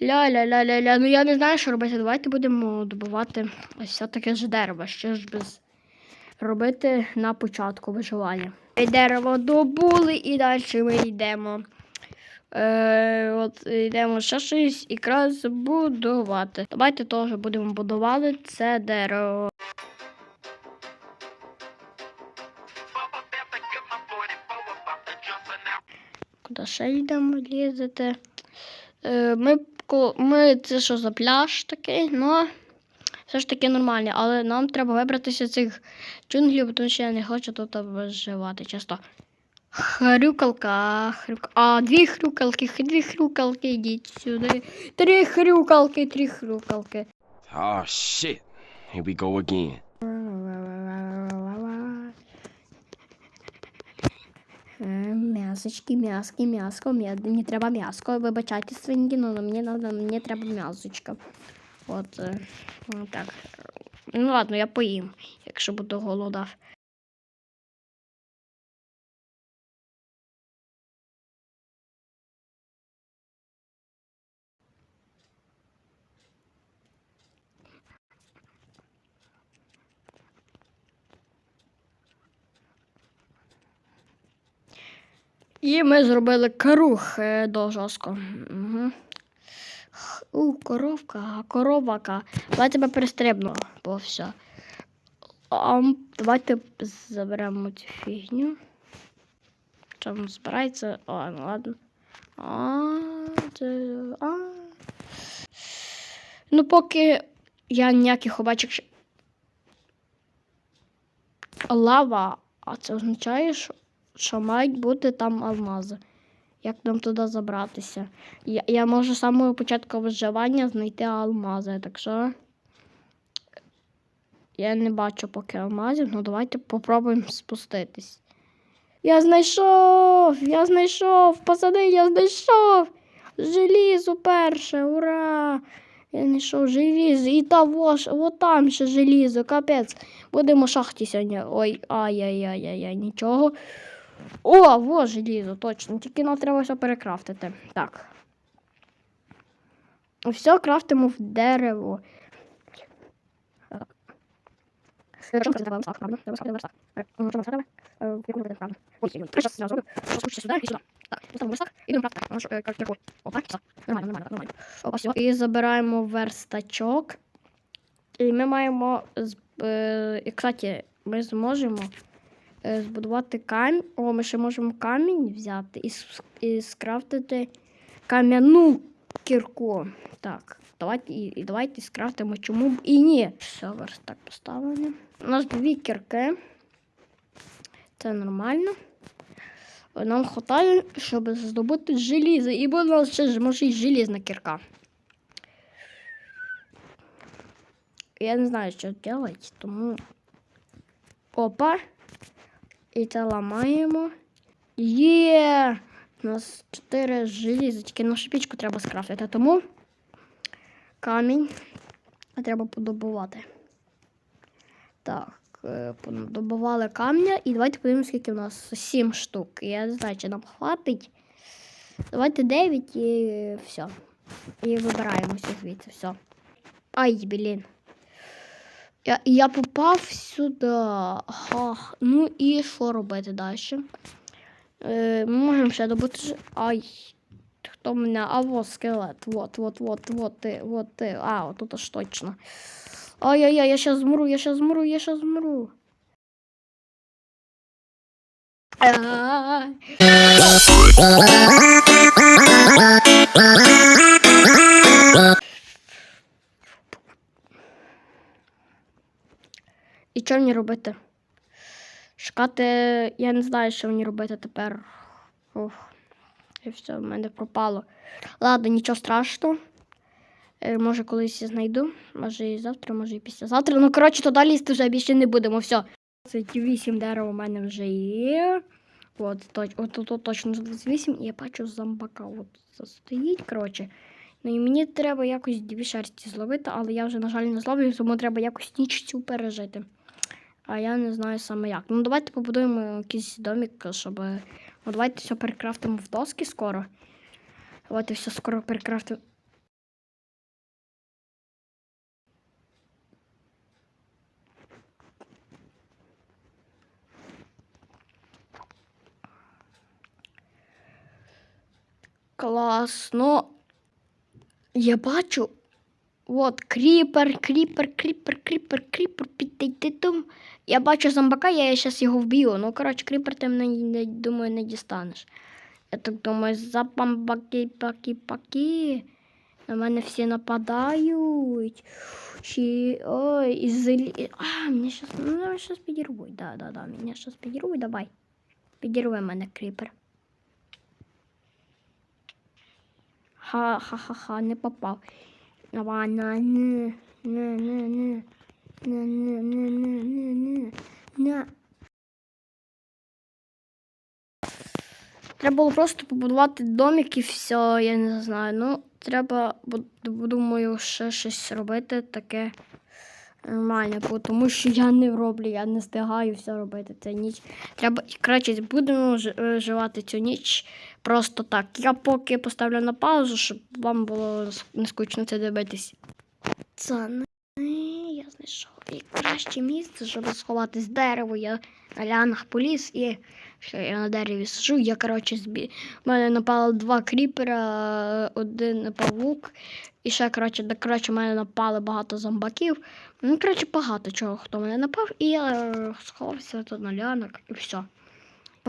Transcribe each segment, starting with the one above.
Ля-ля-ля-ля-ля. Ну я не знаю, що робити. Давайте будемо добувати ось все таке ж дерево. Що ж без робити на початку виживання. Ми Дерево добули і далі ми йдемо. Е, от йдемо ще щось якраз будувати. Давайте теж будемо будувати це дерево. Куди ще йдемо лізати? Е, ми, ми це що за пляж такий, ну все ж таки нормальний, але нам треба вибратися з цих джунглів, тому що я не хочу тут виживати часто. Хрюкалка, хрюк... А, дві хрюкалки, дві хрюкалки, йдіть сюди. Три хрюкалки, три хрюкалки. Oh shit. Here we go again. М'ясочки, м'яски, м'яско, м'я- мені треба м'яско. Вибачайте, свиньки, але мені, надо, мені треба м'ясочка. От, е, ну, так. Ну ладно, я поїм, якщо буду голодав. І ми зробили круг е, до жорстко. Угу. У, коровка, коровака. Давай тебе перестрибну, бо все. А, давайте заберемо цю фігню. Там збирається? О, ну ладно. А, це, а. Ну, поки я ніяких обачок. Лава, а це означає, що, що мають бути там алмази. Як нам туди забратися? Я, я можу з самого початку виживання знайти алмази, так що. Я не бачу поки алмазів, ну давайте попробуємо спуститись. Я знайшов! Я знайшов! Пацани, я знайшов! Желізо перше, ура! Я знайшов желізо. І того ж, от ще желізо, капець. Будемо шахті сьогодні. Ой, ай-яй-яй-яй, нічого. О, во желізо, точно. Тільки нам треба все перекрафтити. Так. Все крафтимо в дерево. І забираємо верстачок. І ми маємо. е, І, кстати, ми зможемо збудувати камінь. О, ми ще можемо камінь взяти і, і скрафтити кам'яну кірку. Так, давайте і, і давайте скрафтимо чому б і ні. Все, верстак поставлений. У нас дві кірки. Це нормально. Нам вистачає, щоб здобути желізо. І буде у нас ще може і желізна кірка. Я не знаю, що робити, тому. Опа. І це ламаємо. Є! У нас 4 желіза, тільки нашу пічку треба скрафтити, тому камінь треба подобувати. Так, е, подобували камня і давайте подивимося, скільки у нас 7 штук. Я не знаю, чи нам хватить. Давайте 9 і все. І вибираємося звідси. Все. Ай, блін. Я, я попав сюди. Ага. Ну і що робити далі? Е, ми можемо ще добути. Ай. Хто мене? А вот скелет. Вот, вот, вот, вот ти, вот ти. А, тут аж точно. Ай-яй-яй, я щас змру, я щас змру, я щас змру. Ай. І що мені робити? Шукати, я не знаю, що мені робити тепер. Ух. І все, в мене пропало. Ладно, нічого страшного. Е, може, колись знайду. Може і завтра, може і післязавтра. Ну, коротше, туди лізти вже більше не будемо. Все. 28 дерев у мене вже є. От, точ, от, от, от точно 28. І я бачу зомбака. От стоїть, коротше. Ну і мені треба якось дві шерсті зловити, але я вже, на жаль, не зловлю, тому треба якось ніч цю пережити. А я не знаю саме як. Ну, давайте побудуємо якийсь домик, щоб. Ну, давайте все перекрафтимо в доски скоро. Давайте все скоро перекрафтимо. Клас. Ну, я бачу. От, кріпер, кріпер, кріпер, кріпер, кріпер, підійти там. Я бачу зомбака, я зараз його вб'ю. Ну, коротше, кріпер ти мене, не, думаю, не дістанеш. Я так думаю, запамбаки, паки, паки. На мене всі нападають. Чи... Ой, зелі... А, мене щас, ну, мене щас підірвуть. Да, да, да, мене щас підірвуть, давай. Підірви мене, кріпер. Ха-ха-ха-ха, не попав. Банани. Не, не, не. Не, не, не, не, не, не. Не. Треба було просто побудувати домик і все, я не знаю. Ну, треба, думаю, ще щось робити таке нормальне, тому що я не роблю, я не встигаю все робити. Це ніч. Треба краще будемо живати е, цю ніч просто так. Я поки поставлю на паузу, щоб вам було не скучно це дивитись. Пацани, я знайшов найкраще місце, щоб сховатись дерево. Я на лянах поліз і що я на дереві сижу. Я, коротше, збі... У мене напало два кріпера, один павук. І ще, коротше, де, коротше, мене напали багато зомбаків. Ну, коротше, багато чого, хто мене напав, і я е, сховався тут на лянок і все.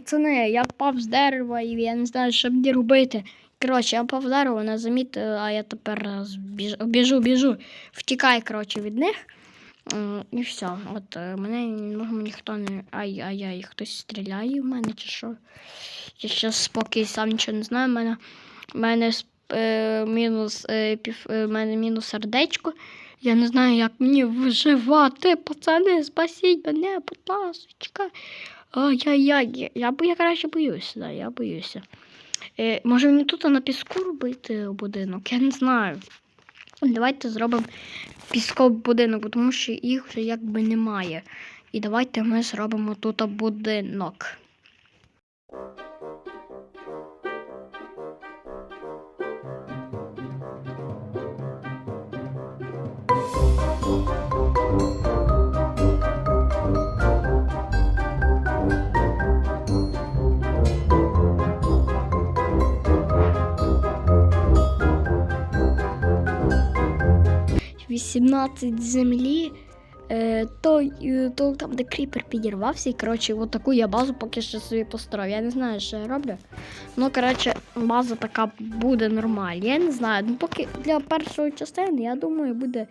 Пацани, я впав з дерева, і я не знаю, що мені робити. Коротше, я впав з дерева, не замітили, а я тепер е, біжу, біжу, втікай, коротше, від них. І все. От е, мене ніхто не. Ай-ай-ай, хтось стріляє в мене чи що. Я зараз поки сам нічого не знаю. У мене, мене е, мінус е, е, мене мінус сердечко. Я не знаю, як мені виживати. Пацани, спасіть мене, будь ласка. Ай-яй-яй, я, бо- я краще боюся, да, я боюся. Е, може мені тут на піску робити будинок? Я не знаю. Давайте зробимо пісковий будинок, тому що їх вже якби немає. І давайте ми зробимо тут будинок. — 18 землі. Е, то, е, то там, де кріпер підірвався, і коротше, от таку я базу поки що собі построїв. Я не знаю, що я роблю. Ну, коротше, база така буде нормальна. Я не знаю. Ну, поки для першої частини, я думаю, буде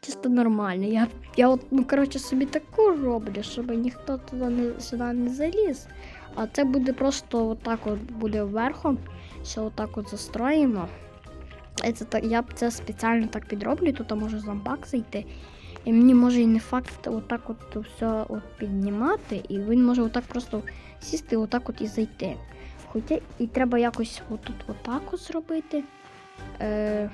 чисто нормально. Я, я от, ну, коротше, собі таку роблю, щоб ніхто туди не, сюди не заліз. А це буде просто отак от буде верхом. Все отак от застроїмо. Це, я це спеціально так підроблю, тут може зомбак зайти. І мені може і не факт отак от все от піднімати, і він може отак просто сісти, отак от і зайти. Хоча і треба якось отут отак от зробити. Е,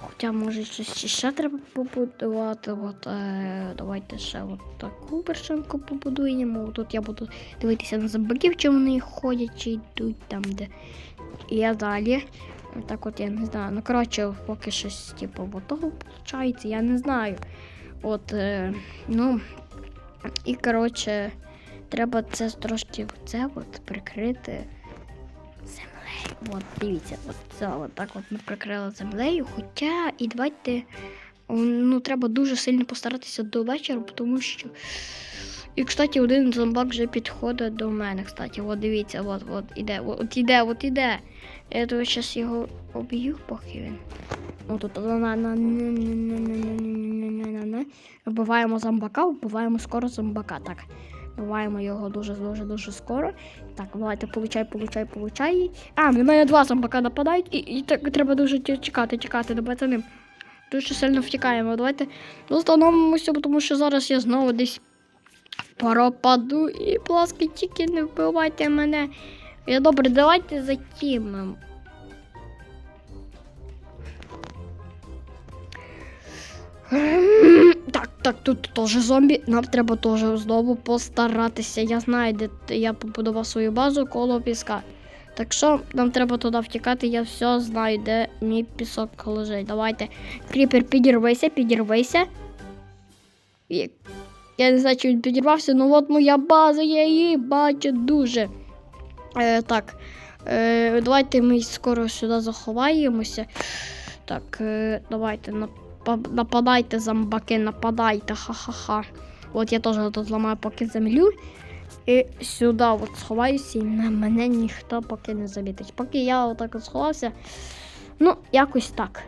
хоча може щось ще- треба побудувати. От, е, давайте ще от таку вершинку побудуємо. Тут я буду дивитися на зомбаків, чи вони ходять, чи йдуть там, де. І я далі. Так от я не знаю. Ну, коротше, поки щось, типу, того виходить, я не знаю. От, е, ну, і коротше, треба це трошки це от прикрити землею. От, дивіться, от це от так от ми прикрили землею. Хоча і давайте. Ну, треба дуже сильно постаратися до вечора, тому що. І, кстати, один зомбак вже підходить до мене. Кстати, от дивіться, от, от іде, от іде, от іде. Я тут зараз його об'ю, поки він. Ну тут Вбиваємо зомбака, вбиваємо скоро зомбака. Так. Вбиваємо його дуже дуже дуже скоро. Так, давайте получай, получай, получай. А, на мене два зомбака нападають, і, і так треба дуже чекати, чекати до пацани. Дуже сильно втікаємо. Давайте остановимося, тому що зараз я знову десь пропаду. І, будь тільки не вбивайте мене. Я добре, давайте затімимо. Так, Так, так, тут теж зомбі. Нам треба теж знову постаратися. Я знаю, де я побудував свою базу коло піска. Так що нам треба туди втікати, я все знаю, де мій пісок лежить. Давайте. Кріпер, підірвися, підірвися. І- Я не знаю, чи він підірвався, ну от моя база, я її бачу дуже. Е, так. Е, давайте ми скоро сюди заховаємося. Так, е, давайте нападайте, зомбаки, нападайте, ха-ха-ха. От я теж тут зламаю поки землю. І сюди от сховаюся, і на мене ніхто поки не замітить. Поки я отак от сховався. Ну, якось так.